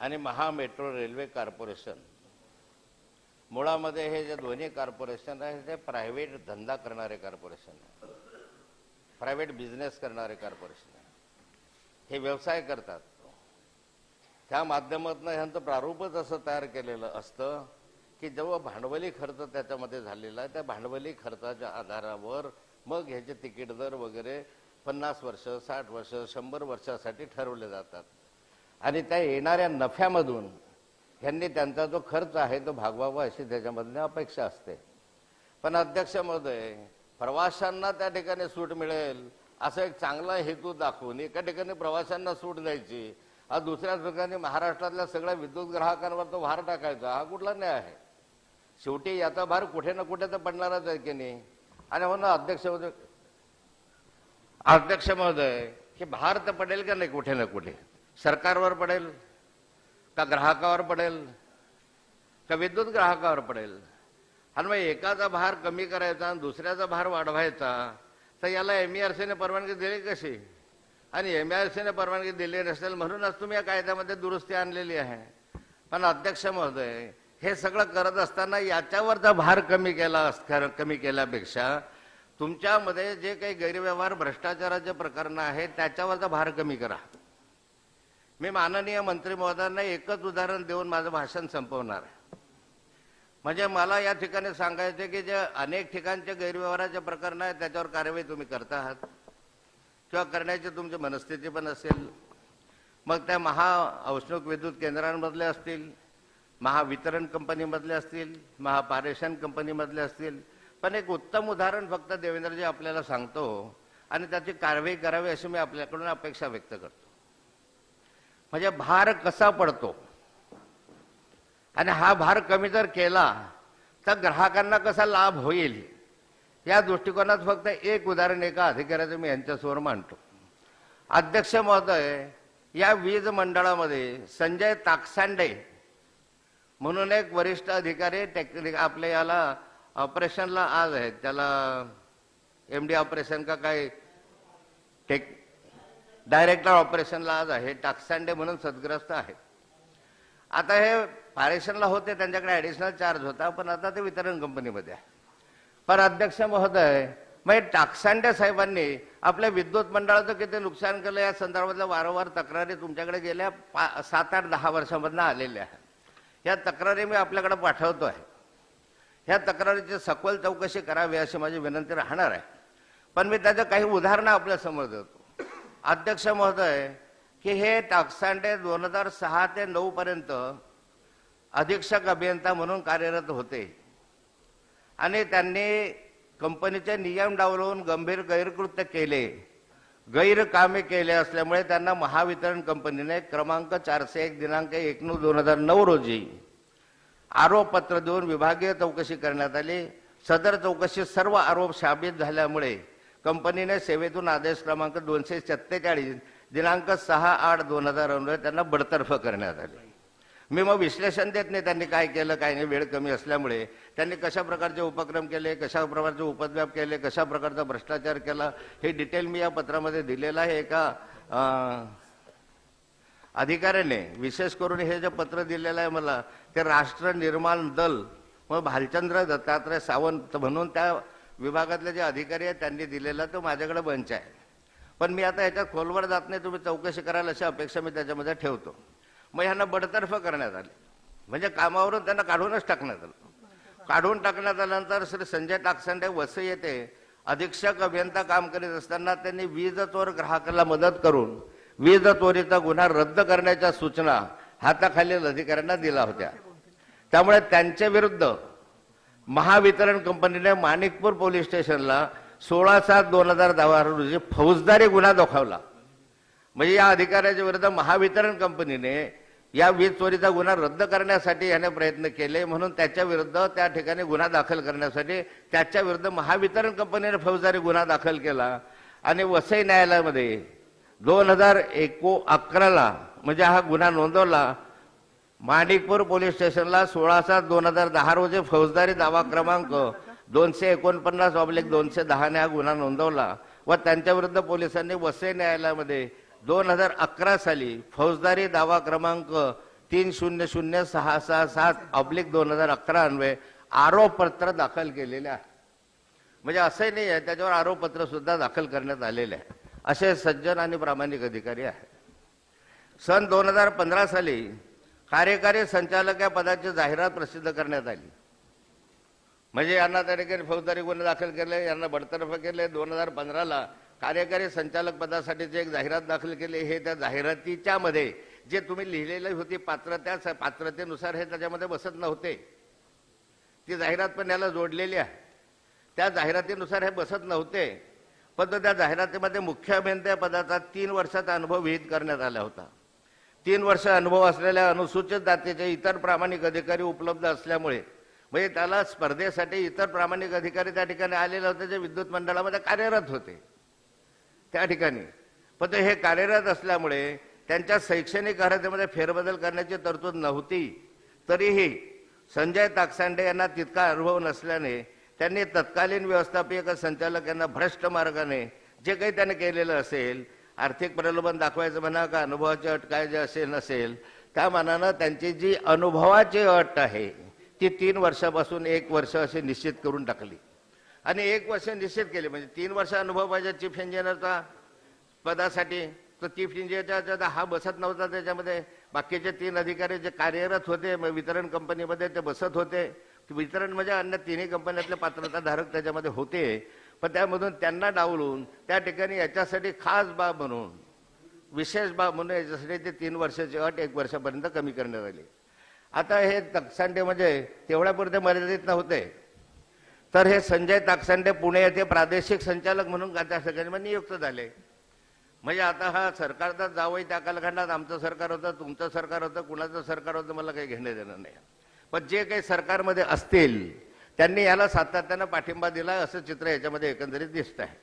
आणि महा metro railway corporation. मुळामध्ये हे जे दोन्ही कॉर्पोरेशन आहे ते प्रायव्हेट धंदा करणारे कॉर्पोरेशन आहे. प्रायव्हेट बिझनेस करणारे कॉर्पोरेशन आहे. हे व्यवसाय करतात. त्या माध्यमातून ह्यांचं प्रारूपच असं तयार केलेलं असतं की जेव्हा भांडवली खर्च त्याच्यामध्ये झालेला आहे त्या भांडवली खर्चाच्या आधारावर मग ह्याचे तिकीट दर वगैरे पन्नास वर्ष साठ वर्ष शंभर वर्षासाठी ठरवले जातात. आणि त्या येणाऱ्या नफ्यामधून ह्यांनी त्यांचा जो खर्च आहे तो भागवावा अशी त्याच्यामधली अपेक्षा असते. पण अध्यक्ष महोदय प्रवाशांना त्या ठिकाणी सूट मिळेल असा एक चांगला हेतू दाखवून एका ठिकाणी प्रवाशांना सूट द्यायची आज दुसऱ्या ठिकाणी महाराष्ट्रातल्या सगळ्या विद्युत ग्राहकांवर तो भार टाकायचा हा कुठला न्याय आहे? शेवटी याचा भार कुठे ना कुठे तर पडणारच आहे की नाही? आणि हो म्हणून अध्यक्ष महोदय अध्यक्ष महोदय हे भार तर पडेल का नाही कुठे ना कुठे? सरकारवर पडेल का ग्राहकावर पडेल का विद्युत ग्राहकावर पडेल. आणि मग एकाचा भार कमी करायचा आणि दुसऱ्याचा भार वाढवायचा तर याला एम ई आर सीने परवानगी दिली कशी? आणि एम आर सीने परवानगी दिली नसेल म्हणूनच तुम्ही या कायद्यामध्ये दुरुस्ती आणलेली आहे. पण अध्यक्ष महोदय हे सगळं करत असताना याच्यावरचा भार कमी केला अस- कमी केल्यापेक्षा तुमच्यामध्ये जे काही गैरव्यवहार भ्रष्टाचाराचे प्रकरणं आहेत त्याच्यावरचा भार कमी करा. मी माननीय मंत्री महोदयांना एकच उदाहरण देऊन माझं भाषण संपवणार आहे. म्हणजे मला या ठिकाणी सांगायचे की जे अनेक ठिकाणचे गैरव्यवहाराचे प्रकरण आहेत त्याच्यावर कारवाई तुम्ही करता आहात किंवा करण्याची तुमची मनस्थिती पण असेल. मग त्या महा औष्णिक विद्युत केंद्रांमधले असतील महावितरण कंपनीमधले असतील महापारेषण कंपनीमधले असतील. पण एक उत्तम उदाहरण फक्त देवेंद्रजी आपल्याला सांगतो आणि त्याची कारवाई करावी अशी मी आपल्याकडून अपेक्षा व्यक्त करतो. म्हणजे भार कसा पडतो? आणि हा भार कमी जर केला तर ग्राहकांना कसा लाभ होईल? या दृष्टिकोनात फक्त एक उदाहरण एका अधिकाऱ्याचं मी यांच्यासमोर मांडतो. अध्यक्ष महोदय या वीज मंडळामध्ये संजय ताकसांडे म्हणून एक वरिष्ठ अधिकारी टेक्निक आपल्या याला ऑपरेशनला आज आहेत. त्याला एम डी ऑपरेशन का काय टेक डायरेक्टर ऑपरेशनला आज आहे टाकसांडे म्हणून सदग्रस्त आहे. आता हे पारेशनला होते त्यांच्याकडे ॲडिशनल चार्ज होता पण आता ते वितरण कंपनीमध्ये आहे. पण अध्यक्ष महोदय मग हे टाकसांडे साहेबांनी आपल्या विद्युत मंडळाचं किती नुकसान केलं या संदर्भातल्या वारंवार तक्रारी तुमच्याकडे गेल्या पा सात आठ दहा वर्षामधनं आलेल्या आहेत. या तक्रारी मी आपल्याकडे पाठवतो आहे. ह्या तक्रारीची सखोल चौकशी करावी अशी माझी विनंती राहणार आहे. पण मी त्याचं काही उदाहरणं आपल्यासमोर देतो. अध्यक्ष महोदय की हे टाकसांडे दोन हजार सहा ते नऊ पर्यंत अधीक्षक अभियंता म्हणून कार्यरत होते. आणि त्यांनी कंपनीचे नियम डावलून गंभीर गैरकृत्य केले. गैरकामे केले असल्यामुळे त्यांना महावितरण कंपनीने क्रमांक चारशे एक दिनांक एक नऊ दोन हजार नऊ रोजी आरोपपत्र देऊन विभागीय चौकशी करण्यात आली. सदर चौकशी सर्व आरोप साबित झाल्यामुळे कंपनीने सेवेतून आदेश क्रमांक दोनशे सत्तेचाळीस दिनांक सहा आठ दोन हजार त्यांना बडतर्फ करण्यात आले. मी मग विश्लेषण देत नाही त्यांनी काय केलं काय नाही वेळ कमी असल्यामुळे. त्यांनी कशा प्रकारचे उपक्रम केले कशा प्रकारचे उपद्व्याप केले कशा प्रकारचा भ्रष्टाचार केला हे डिटेल मी या पत्रामध्ये दिलेलं आहे. एका अधिकाऱ्याने विशेष करून हे जे पत्र दिलेलं आहे मला ते राष्ट्र निर्माण दल मग भालचंद्र दत्तात्रय सावंत म्हणून त्या विभागातले जे अधिकारी आहेत त्यांनी दिलेला तो माझ्याकडे बंच आहे. पण मी आता याच्यात खोलवर जात नाही तुम्ही चौकशी कराल अशी अपेक्षा मी त्याच्यामध्ये ठेवतो. मग ह्यांना बडतर्फ करण्यात आले. म्हणजे कामावरून त्यांना काढूनच टाकण्यात आलं. काढून टाकण्यात आल्यानंतर श्री संजय टाकसंडे वसई येथे अधीक्षक अभियंता काम करीत असताना त्यांनी वीज चोर ग्राहकाला मदत करून वीज चोरीचा गुन्हा रद्द करण्याच्या सूचना हाताखालील अधिकाऱ्यांना दिल्या होत्या. त्यामुळे त्यांच्या विरुद्ध महावितरण कंपनीने माणिकपूर पोलीस स्टेशनला सोळा सात दोन हजार दहा रोजी फौजदारी गुन्हा दाखवला. म्हणजे या अधिकाऱ्याच्या विरुद्ध महावितरण कंपनीने या वीज चोरीचा गुन्हा रद्द करण्यासाठी याने प्रयत्न केले म्हणून त्याच्या विरुद्ध त्या ठिकाणी गुन्हा दाखल करण्यासाठी त्याच्या विरुद्ध महावितरण कंपनीने फौजदारी गुन्हा दाखल केला. आणि वसई न्यायालयामध्ये दोन हजार एको अकराला म्हणजे हा गुन्हा नोंदवला माणिकपूर पोलीस स्टेशनला सोळा सात दोन हजार दहा रोजी फौजदारी दावा क्रमांक दोनशे एकोणपन्नास ऑब्लिक दोनशे दहाने हा गुन्हा नोंदवला व त्यांच्याविरुद्ध पोलिसांनी वसई न्यायालयामध्ये दोन हजार अकरा साली फौजदारी दावा क्रमांक तीन शून्य शून्य सहा सहा सात ऑब्लिक दोन हजार अकरा अन्वये आरोपपत्र दाखल केलेले आहे. म्हणजे असंही नाही आहे त्याच्यावर आरोपपत्र सुद्धा दाखल करण्यात आलेले आहे. असे सज्जन आणि प्रामाणिक अधिकारी आहेत. सन दोन हजार पंधरा साली कार्यकारी संचालक या पदाची जाहिरात प्रसिद्ध करण्यात आली. म्हणजे यांना तरीके फौजदारी गुन्हे दाखल केले यांना बडतर्फ केले. दोन हजार पंधराला कार्यकारी संचालक पदासाठीची एक जाहिरात दाखल केली. हे त्या जाहिरातीच्या मध्ये जे तुम्ही लिहिलेली होती पात्र त्या पात्रतेनुसार हे त्याच्यामध्ये बसत नव्हते. ती जाहिरात पण याला जोडलेली आहे. त्या जाहिरातीनुसार हे बसत नव्हते. पण त्या जाहिरातीमध्ये मुख्य अभियंत्या पदाचा तीन वर्षाचा अनुभव विहित करण्यात आला होता. तीन वर्ष अनुभव असलेल्या अनुसूचित जातीचे इतर प्रामाणिक अधिकारी उपलब्ध असल्यामुळे म्हणजे त्याला स्पर्धेसाठी इतर प्रामाणिक अधिकारी त्या ठिकाणी आलेले होते जे विद्युत मंडळामध्ये कार्यरत होते. त्या ठिकाणी. पण ते हे कार्यरत असल्यामुळे त्यांच्या शैक्षणिक अर्हतेमध्ये फेरबदल करण्याची तरतूद नव्हती. तरीही संजय ताकसांडे यांना तितका अनुभव नसल्याने त्यांनी तत्कालीन व्यवस्थापकीय संचालक यांना भ्रष्ट मार्गाने जे काही त्याने केलेलं असेल आर्थिक प्रलोभन दाखवायचं म्हणा का अनुभवाची अट काय जे असेल नसेल त्या मानानं त्यांची जी अनुभवाची अट आहे ती तीन वर्षापासून एक वर्ष असे निश्चित करून टाकली. आणि एक वर्ष निश्चित केले म्हणजे तीन वर्ष अनुभव पाहिजे चीफ इंजिनियरचा पदासाठी. तर चीफ इंजिनियरच्या हा बसत नव्हता त्याच्यामध्ये. बाकीचे तीन अधिकारी जे कार्यरत होते मग वितरण कंपनीमध्ये ते बसत होते. वितरण म्हणजे अन्य तिन्ही कंपन्यातले पात्रताधारक त्याच्यामध्ये होते. पण त्यामधून त्यांना डावलून त्या ठिकाणी याच्यासाठी खास बाब म्हणून विशेष बाब म्हणून याच्यासाठी ते तीन वर्षाची अट एक वर्षापर्यंत कमी करण्यात आली. आता हे तकसांडे म्हणजे तेवढ्यापुरते मर्यादित नव्हते. तर हे संजय ताकसांडे पुणे येथे प्रादेशिक संचालक म्हणून त्या ठिकाणी नियुक्त झाले. म्हणजे आता हा सरकारचा जावंही त्या कालखंडात आमचं सरकार होतं तुमचं सरकार होतं कुणाचं सरकार होतं मला काही घेणं देणं नाही. पण जे काही सरकारमध्ये असतील त्यांनी याला सातत्यानं पाठिंबा दिला असं चित्र याच्यामध्ये एकंदरीत दिसत आहे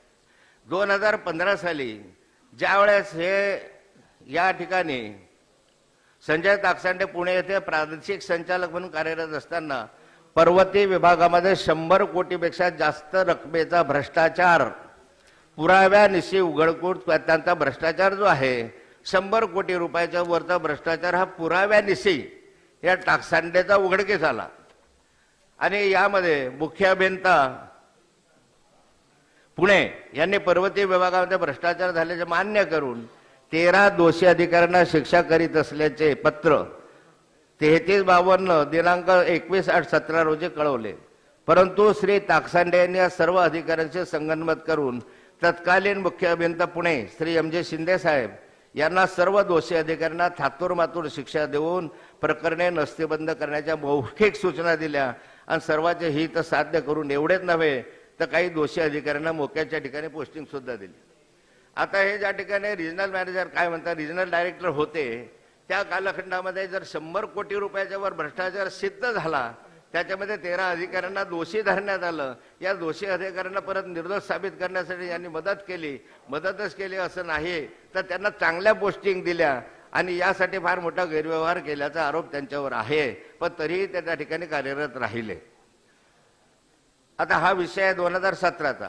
दोन हजार पंधरा साली ज्या वेळेस हे या ठिकाणी संजय ताकसांडे पुणे येथे प्रादेशिक संचालक म्हणून कार्यरत असताना पर्वती विभागामध्ये शंभर कोटीपेक्षा जास्त रकमेचा भ्रष्टाचार पुराव्यानिशी उघडकूट त्यांचा भ्रष्टाचार जो आहे शंभर कोटी रुपयाच्या वरचा भ्रष्टाचार हा पुराव्यानिशी या टाकसांडेचा उघडकीस आला. आणि यामध्ये मुख्य अभियंता पुणे यांनी पर्वतीय विभागामध्ये भ्रष्टाचार झाल्याचे मान्य करून तेरा दोषी अधिकाऱ्यांना शिक्षा करीत असल्याचे पत्र तेहतीस बावन्न दिनांक एकवीस आठ सतरा रोजी कळवले. परंतु श्री ताकसांडे यांनी या सर्व अधिकाऱ्यांशी संगनमत करून तत्कालीन मुख्य अभियंता पुणे श्री एम जे शिंदे साहेब यांना सर्व दोषी अधिकाऱ्यांना थातूर मातूर शिक्षा देऊन प्रकरणे नस्तीबंद करण्याच्या मौखिक सूचना दिल्या. आणि सर्वांचे हित साध्य करून एवढेच नव्हे तर काही दोषी अधिकाऱ्यांना मोक्याच्या ठिकाणी पोस्टिंग सुद्धा दिली. आता हे ज्या ठिकाणी रिजनल मॅनेजर काय म्हणतात रिजनल डायरेक्टर होते त्या कालखंडामध्ये जर शंभर कोटी रुपयाच्या वर भ्रष्टाचार सिद्ध झाला त्याच्यामध्ये तेरा अधिकाऱ्यांना दोषी धरण्यात आलं. या दोषी अधिकाऱ्यांना परत निर्दोष साबित करण्यासाठी यांनी मदत केली. मदतच केली असं नाही तर त्यांना चांगल्या पोस्टिंग दिल्या. आणि यासाठी फार मोठा गैरव्यवहार केल्याचा आरोप त्यांच्यावर आहे पण तरीही ते त्या ठिकाणी कार्यरत राहिले. आता हा विषय आहे दोन हजार सतराचा.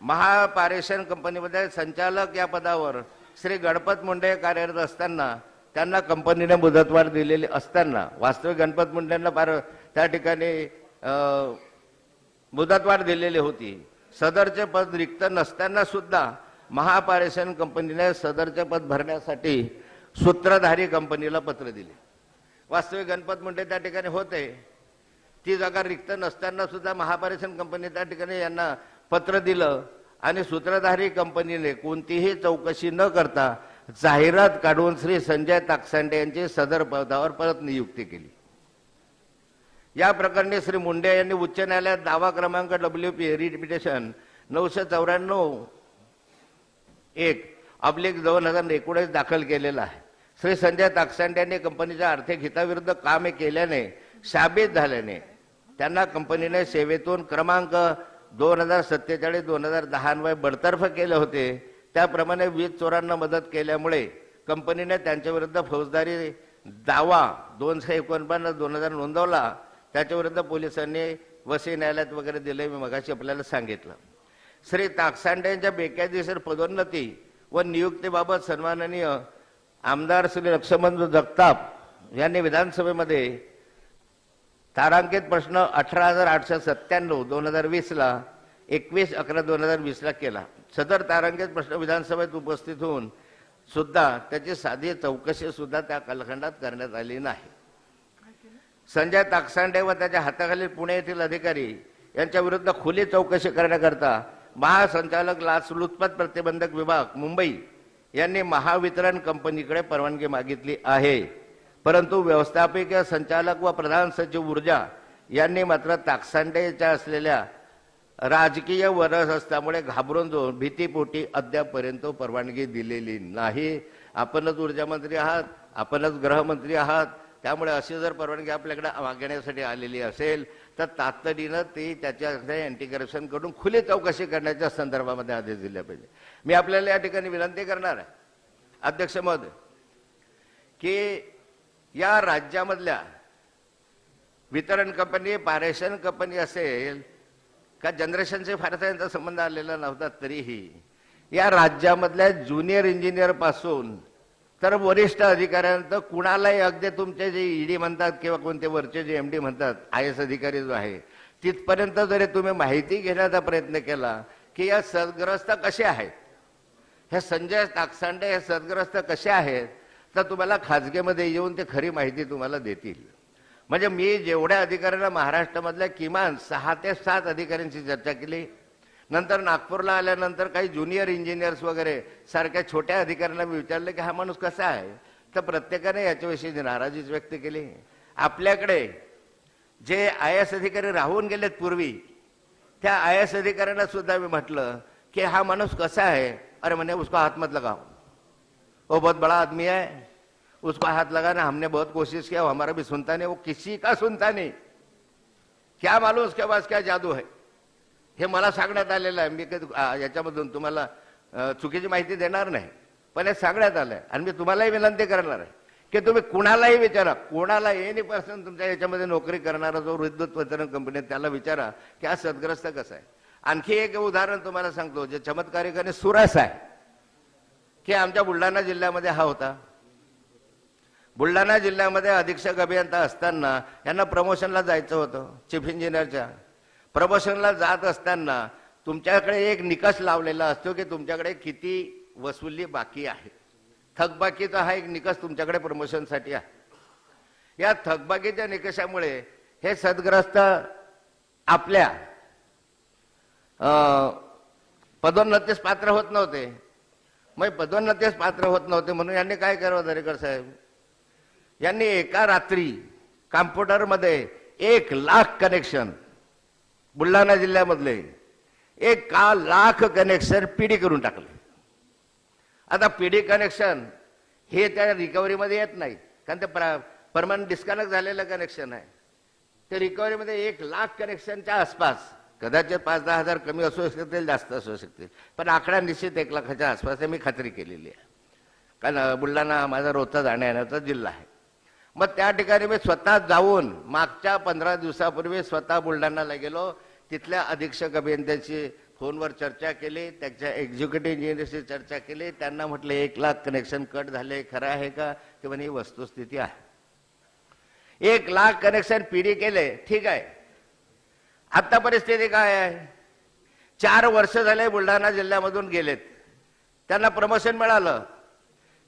महापारेषण कंपनीमध्ये संचालक या पदावर श्री गणपत मुंडे कार्यरत असताना त्यांना कंपनीने मुदतवाढ दिलेली असताना वास्तविक गणपत मुंडेंना फार त्या ठिकाणी मुदतवाढ दिलेली होती. सदरचे पद रिक्त नसताना सुद्धा महापारेषण कंपनीने सदरचे पद भरण्यासाठी सूत्रधारी कंपनीला पत्र दिले. वास्तविक गणपत मुंडे त्या ठिकाणी होते. ती जागा रिक्त नसताना सुद्धा महापारेषण कंपनी त्या ठिकाणी यांना पत्र दिलं. आणि सूत्रधारी कंपनीने कोणतीही चौकशी न करता जाहिरात काढून श्री संजय ताकसांडे यांची सदर पदावर परत नियुक्ती केली. या प्रकरणी श्री मुंडे यांनी उच्च न्यायालयात दावा क्रमांक डब्ल्यू पी रिपिटेशन नऊशे चौऱ्याण्णव एक अब्लिक दोन हजार एकोणीस दाखल केलेला आहे. श्री संजय ताकसांडे यांनी कंपनीच्या आर्थिक हिताविरुद्ध कामे केल्याने साबित झाल्याने त्यांना कंपनीने सेवेतून क्रमांक दोन हजार सत्तेचाळीस दोन हजार दहा बडतर्फ केले होते. त्याप्रमाणे वीज चोरांना मदत केल्यामुळे कंपनीने त्यांच्या विरुद्ध फौजदारी दावा दोनशे एकोणपन्नास दोन हजार नोंदवला. त्याच्याविरुद्ध पोलिसांनी वसई न्यायालयात वगैरे दिले मी मगाशी आपल्याला सांगितलं. श्री ताकसांड्यांच्या बेकायदेशीर पदोन्नती व नियुक्तीबाबत सन्माननीय आमदार श्री लक्ष्मण जगताप यांनी विधानसभेमध्ये तारांकित प्रश्न अठरा हजार आठशे सत्त्याण्णव दोन हजार वीसला एकवीस अकरा दोन हजार वीसला केला. सदर तारांकित प्रश्न विधानसभेत उपस्थित होऊन सुद्धा त्याची साधी चौकशी सुद्धा त्या कालखंडात करण्यात आली नाही. संजय ताकसांडे व त्याच्या हाताखालील पुणे येथील अधिकारी यांच्या विरुद्ध खुली चौकशी करण्याकरता महासंचालक लाचलुचपत प्रतिबंधक विभाग मुंबई यांनी महावितरण कंपनीकडे परवानगी मागितली आहे. परंतु व्यवस्थापकीय संचालक व प्रधान सचिव ऊर्जा यांनी मात्र ताकसांडेच्या असलेल्या राजकीय वरस असल्यामुळे घाबरून जाऊन भीतीपोटी अद्यापपर्यंत परवानगी दिलेली नाही. आपणच ऊर्जामंत्री आहात आपणच गृहमंत्री आहात त्यामुळे अशी जर परवानगी आपल्याकडे मागण्यासाठी आलेली असेल तर तातडीनं ती त्याच्या अँटी करप्शनकडून खुली चौकशी करण्याच्या संदर्भामध्ये आदेश दिले पाहिजे. मी आपल्याला या ठिकाणी विनंती करणार आहे अध्यक्ष महोदय की या राज्यामधल्या वितरण कंपनी पारेषण कंपनी असेल का जनरेशनचे फारसा यांचा संबंध आलेला नव्हता तरीही या राज्यामधल्या ज्युनियर इंजिनियरपासून तर वरिष्ठ अधिकाऱ्यांत कुणालाही अगदी तुमचे जे ईडी म्हणतात किंवा कोणते वरचे जे एम डी म्हणतात आय एस अधिकारी जो आहे तिथपर्यंत जरी तुम्ही माहिती घेण्याचा प्रयत्न केला की या सदग्रस्त कसे आहेत? हे संजय ताकसांडे हे सदग्रस्त कसे आहेत? तर तुम्हाला खाजगीमध्ये येऊन ते खरी माहिती तुम्हाला देतील. म्हणजे मी जेवढ्या अधिकाऱ्यांना महाराष्ट्रामधल्या किमान सहा ते सात अधिकाऱ्यांची चर्चा केली नंतर नागपूरला आल्यानंतर काही ज्युनियर इंजिनियर्स वगैरे सारख्या छोट्या अधिकाऱ्यांना मी विचारलं की हा माणूस कसा आहे? तर प्रत्येकाने याच्याविषयी नाराजीच व्यक्त केली. आपल्याकडे जे आय एस अधिकारी राहून गेलेत पूर्वी त्या आय एस अधिकाऱ्यांना सुद्धा मी म्हटलं कि हा माणूस कसा है अरे मैंने उसको हाथ मत लगाओ. वो बहुत बड़ा आदमी है उसको हाथ लगाना हमने बहुत कोशिश किया वो हमारा भी सुनता नहीं वो किसी का सुनता नहीं। क्या मालूम उसके पास क्या जादू है? हे मला सांगण्यात आलेलं आहे. मी काही याच्यामधून तुम्हाला चुकीची माहिती देणार नाही. पण हे सांगण्यात आलंय. आणि मी तुम्हालाही विनंती करणार आहे की तुम्ही कुणालाही विचारा. कोणाला एनी पर्सन तुमच्या याच्यामध्ये नोकरी करणारा जो विद्युत वितरण कंपनी आहे, त्याला विचारा की हा सदग्रस्त कसा आहे. आणखी एक उदाहरण तुम्हाला सांगतो जे चमत्कारिक आणि सुरस आहे. की आमच्या बुलढाणा जिल्ह्यामध्ये हा होता. बुलढाणा जिल्ह्यामध्ये अधीक्षक अभियंता असताना यांना प्रमोशनला जायचं होतं चीफ इंजिनियरच्या प्रमोशनला जात असताना तुमच्याकडे एक निकष लावलेला असतो की तुमच्याकडे किती वसुली बाकी आहे थकबाकीचा हा एक निकष तुमच्याकडे प्रमोशनसाठी आहे. या थकबाकीच्या निकषामुळे हे सदग्रस्त आपल्या पदोन्नतीस पात्र होत नव्हते. मग पदोन्नतीस पात्र होत नव्हते म्हणून यांनी काय करावं दरेकर साहेब? यांनी एका रात्री कॉम्प्युटरमध्ये एक लाख कनेक्शन बुलढाणा जिल्ह्यामधले एक का लाख कनेक्शन पीडी करून टाकले. आता पीडी कनेक्शन हे त्या रिकव्हरीमध्ये येत नाही. कारण ते परमनंट डिस्कनेक्ट झालेलं कनेक्शन आहे. ते रिकव्हरीमध्ये एक लाख कनेक्शनच्या आसपास कदाचित पाच दहा हजार कमी असू शकतील जास्त असू शकतील. पण आकडा निश्चित एक लाखाच्या आसपास मी खात्री केलेली आहे. कारण बुलढाणा हा माझा रोजचा जाण्या येण्याचा जिल्हा आहे. मग त्या ठिकाणी मी स्वतः जाऊन मागच्या पंधरा दिवसापूर्वी स्वतः बुलढाणाला गेलो. तिथल्या अधीक्षक अभियंत्याची फोनवर चर्चा केली त्याच्या एक्झिक्युटिव्ह इंजिनियरशी चर्चा केली त्यांना म्हटलं एक लाख कनेक्शन कट झाले खरं आहे का? की म्हणे ही वस्तुस्थिती आहे. एक लाख कनेक्शन पिढी केले ठीक आहे. आत्ता परिस्थिती काय आहे? चार वर्ष झाले बुलढाणा जिल्ह्यामधून गेलेत. त्यांना प्रमोशन मिळालं.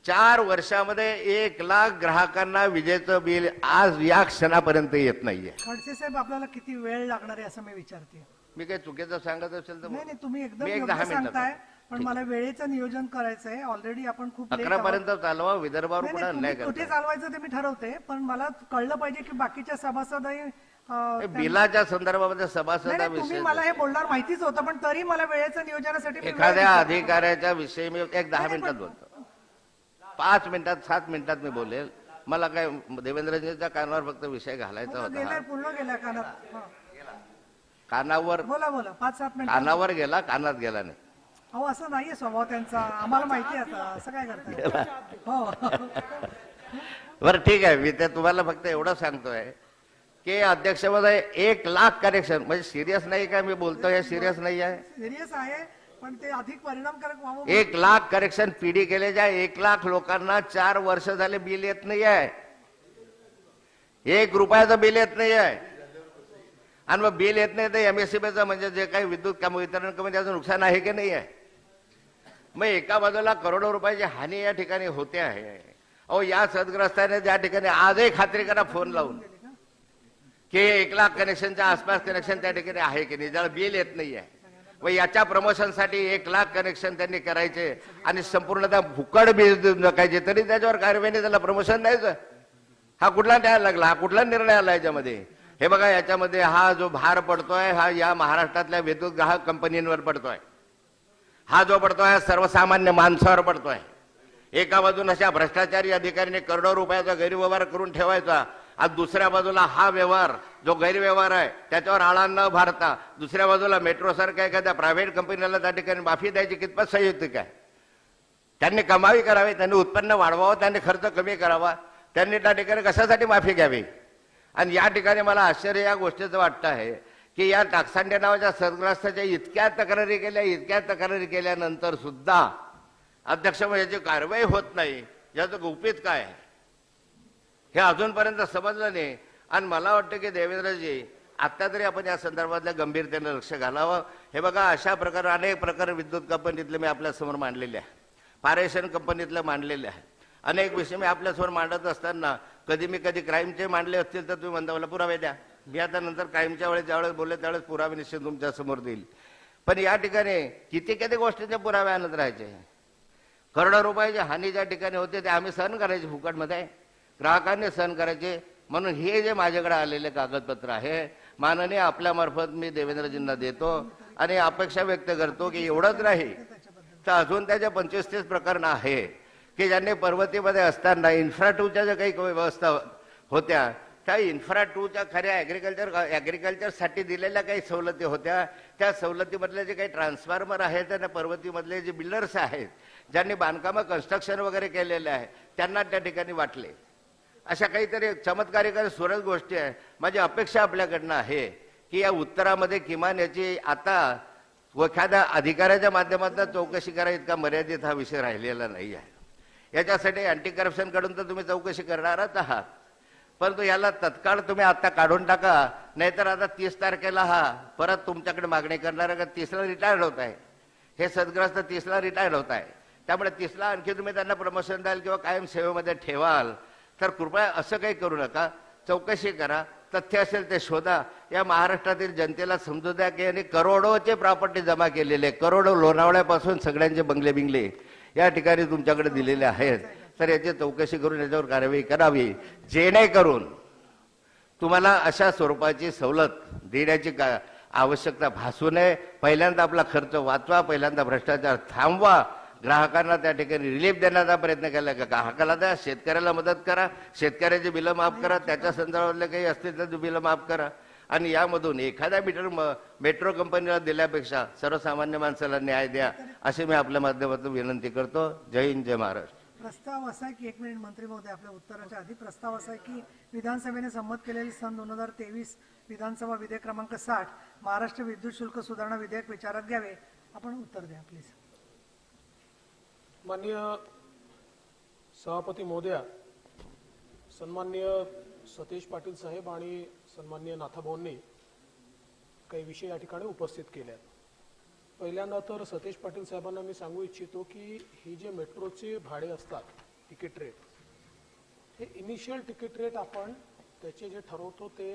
चार वर्षामध्ये एक लाख ग्राहकांना विजेचं बिल आज या क्षणापर्यंत येत नाहीये. खडसे साहेब आपल्याला किती वेळ लागणार आहे असं मी विचारते. मी काही चुकीचं सांगत असेल तर नाही नाही तुम्ही एकदम मी एक योग्य दहा मिनिटात सांगताय पण मला वेळेचं नियोजन करायचं आहे ऑलरेडी आपण खूप late अकरा आहोत. पर्यंत चालवा विदर्भावर नाही, कुठे नाही, अन्याय तुम्ही कुठे करता. चालवायचं ते मी ठरवते पण मला कळलं पाहिजे की बाकीच्या सभासदही अं, त्यांना- बिलाच्या संदर्भामध्ये नाही, नाही, तुम्ही सभासदाविषयी मला हे बोलणार माहितीच होतं पण तरी मला वेळेचं नियोजनासाठी मी वेळ एखाद्या. अधिकाऱ्याच्या विषयी मी एक दहा नाही, मिनिटात पण- बोलतो. पाच मिनिटात सात मिनिटात मी बोलेल. मला काय देवेंद्रजीच्या कानावर फक्त विषय घालायचा होता पूर्ण कानात हा. कानावर बोला बोला. पाच सात मिनिट. कानावर गेला कानात गेला नाही. अहो असं नाहीये स्वभाव त्यांचा. आम्हाला माहिती आहे आता. असं काय हो. बरं ठीक आहे. मी ते तुम्हाला फक्त एवढं सांगतोय की अध्यक्ष महोदय एक लाख कनेक्शन. म्हणजे सिरियस नाही का मी बोलतोय? हे सिरियस नाही. आहे? सिरियस आहे. पण ते अधिक परिणामकारक व्हावं एक लाख करेक्शन पीडी केले ज्या एक लाख लोकांना चार वर्ष झाले बिल येत नाही आहे एक रुपयाचं बिल येत नाही आहे आणि मग बिल येत नाही तर एमएससीबीचं म्हणजे जे काही विद्युत काम वितरण कमी त्याचं नुकसान आहे की नाही आहे मग एका बाजूला करोडो रुपयाची हानी या ठिकाणी होते आहे. अहो या सदग्रस्ताने ज्या ठिकाणी आजही खात्री करा फोन लावून. की? एक लाख कनेक्शनच्या आसपास कनेक्शन त्या ठिकाणी आहे की नाही? ज्याला बिल येत नाही आहे व याच्या प्रमोशनसाठी एक लाख कनेक्शन त्यांनी करायचे आणि संपूर्णतः भुकड बीज नकायचे. तरी त्याच्यावर कारवाई त्याला प्रमोशन द्यायचं. हा कुठला न्याय लागला? हा कुठला निर्णय आला याच्यामध्ये? हे बघा याच्यामध्ये हा जो भार पडतोय हा या महाराष्ट्रातल्या विद्युत ग्राहक कंपनींवर पडतोय. हा जो पडतोय हा सर्वसामान्य माणसावर पडतोय. एका बाजून अशा भ्रष्टाचारी अधिकाऱ्यांनी करोडो रुपयाचा गैरव्यवहार करून ठेवायचा आज दुसऱ्या बाजूला हा व्यवहार जो गैरव्यवहार आहे त्याच्यावर आळा न भारता दुसऱ्या बाजूला मेट्रोसारख्या एखाद्या प्रायव्हेट कंपनीला त्या ठिकाणी माफी द्यायची कितपत संयुक्तिक आहे? त्यांनी कमावी करावी त्यांनी उत्पन्न वाढवावं त्यांनी खर्च कमी करावा त्यांनी त्या ठिकाणी कशासाठी माफी घ्यावी? आणि या ठिकाणी मला आश्चर्य या गोष्टीचं वाटतं आहे की या टाकसांडे नावाच्या सरग्रस्ताच्या इतक्या तक्रारी केल्या इतक्या तक्रारी केल्यानंतर सुद्धा अध्यक्ष याची कारवाई होत नाही. याचं गुपित काय हे अजूनपर्यंत समजलं नाही. आणि मला वाटतं की देवेंद्रजी आत्ता तरी आपण या संदर्भातल्या गंभीरतेनं लक्ष घालावं. हे बघा अशा प्रकारे अनेक प्रकार विद्युत कंपनीतले मी आपल्यासमोर मांडलेले आहे. पारेशन कंपनीतलं मांडलेले आहे. अनेक विषय मी आपल्यासमोर मांडत असताना कधी मी कधी क्राईमचे मांडले असतील तर तुम्ही म्हणता मला पुरावे द्या. मी आता नंतर क्राईमच्या वेळेस ज्यावेळेस बोलले त्यावेळेस पुरावे निश्चित तुमच्यासमोर देईल. पण या ठिकाणी किती किती गोष्टींचे पुरावे आणत राहायचे? करोडो रुपयाची हानी ज्या ठिकाणी होते ते आम्ही सहन करायचे फुकटमध्ये. ग्राहकांनी सहन करायचे. म्हणून हे जे माझ्याकडे आलेले कागदपत्र आहे माननीय आपल्यामार्फत मी देवेंद्रजींना देतो आणि अपेक्षा व्यक्त करतो की एवढंच नाही तर अजून त्याच्या पंचवीस तीस प्रकरण आहे की ज्यांनी पर्वतीमध्ये असताना इन्फ्रा टूच्या ज्या काही व्यवस्था होत्या त्या इन्फ्रा टूच्या खऱ्या ॲग्रिकल्चर ॲग्रिकल्चरसाठी दिलेल्या काही सवलती होत्या त्या सवलतीमधले जे काही ट्रान्सफॉर्मर आहेत आणि पर्वतीमधले जे बिल्डर्स आहेत ज्यांनी बांधकामं कन्स्ट्रक्शन वगैरे केलेले आहे त्यांना त्या ठिकाणी वाटले. अशा काहीतरी चमत्कारिक आणि गोष्टी आहे. माझी अपेक्षा आपल्याकडनं आहे की या उत्तरामध्ये किमान याची आता व एखाद्या अधिकाऱ्याच्या माध्यमातून चौकशी करा इतका मर्यादित हा विषय राहिलेला नाही आहे. याच्यासाठी अँटी करप्शनकडून तर तुम्ही चौकशी करणारच आहात. परंतु याला तत्काळ तुम्ही आता काढून टाका नाहीतर आता तीस तारखेला हा परत तुमच्याकडे मागणी करणार का तीसला रिटायर्ड होत आहे. हे सदग्रस्त तीसला रिटायर्ड होत आहे. त्यामुळे तीसला आणखी तुम्ही त्यांना प्रमोशन द्याल किंवा कायम सेवेमध्ये ठेवाल. तर कृपया असं काही करू नका. चौकशी करा. तथ्य असेल ते शोधा. या महाराष्ट्रातील जनतेला समजू द्या की यांनी करोडोचे प्रॉपर्टी जमा केलेले करोडो लोणावळ्यापासून सगळ्यांचे बंगले बिंगले या ठिकाणी तुमच्याकडे दिलेले आहेत. तर याची चौकशी करून याच्यावर कारवाई करावी. जेणेकरून तुम्हाला अशा स्वरूपाची सवलत देण्याची का आवश्यकता भासू नये. पहिल्यांदा आपला खर्च वाचवा पहिल्यांदा भ्रष्टाचार थांबवा. ग्राहकांना त्या ठिकाणी रिलीफ देण्याचा प्रयत्न केला का? ग्राहकाला द्या शेतकऱ्याला मदत करा शेतकऱ्याचे बिलं माफ करा त्याच्या संदर्भातले काही असतील तर बिलं माफ करा. आणि यामधून एखाद्या मीटर मेट्रो कंपनीला दिल्यापेक्षा सर्वसामान्य माणसाला न्याय द्या असे मी आपल्या माध्यमातून विनंती करतो. जय हिंद जय महाराष्ट्र. प्रस्ताव असा आहे की एक मिनिट मंत्री महोदय आपल्या उत्तराच्या आधी प्रस्ताव असा आहे की विधानसभेने संमत केलेले सन दोन हजार तेवीस विधानसभा विधेयक क्रमांक साठ महाराष्ट्र विद्युत शुल्क सुधारणा विधेयक विचारात घ्यावे. आपण उत्तर द्या प्लीज माननीय सभापती महोदया सन्माननीय सतीश पाटील साहेब आणि सन्माननीय नाथाभाऊंनी काही विषय या ठिकाणी उपस्थित केले आहेत पहिल्यांदा तर सतीश पाटील साहेबांना मी सांगू इच्छितो की ही जे मेट्रोचे भाडे असतात तिकीट रेट हे इनिशियल तिकीट रेट आपण त्याचे जे ठरवतो ते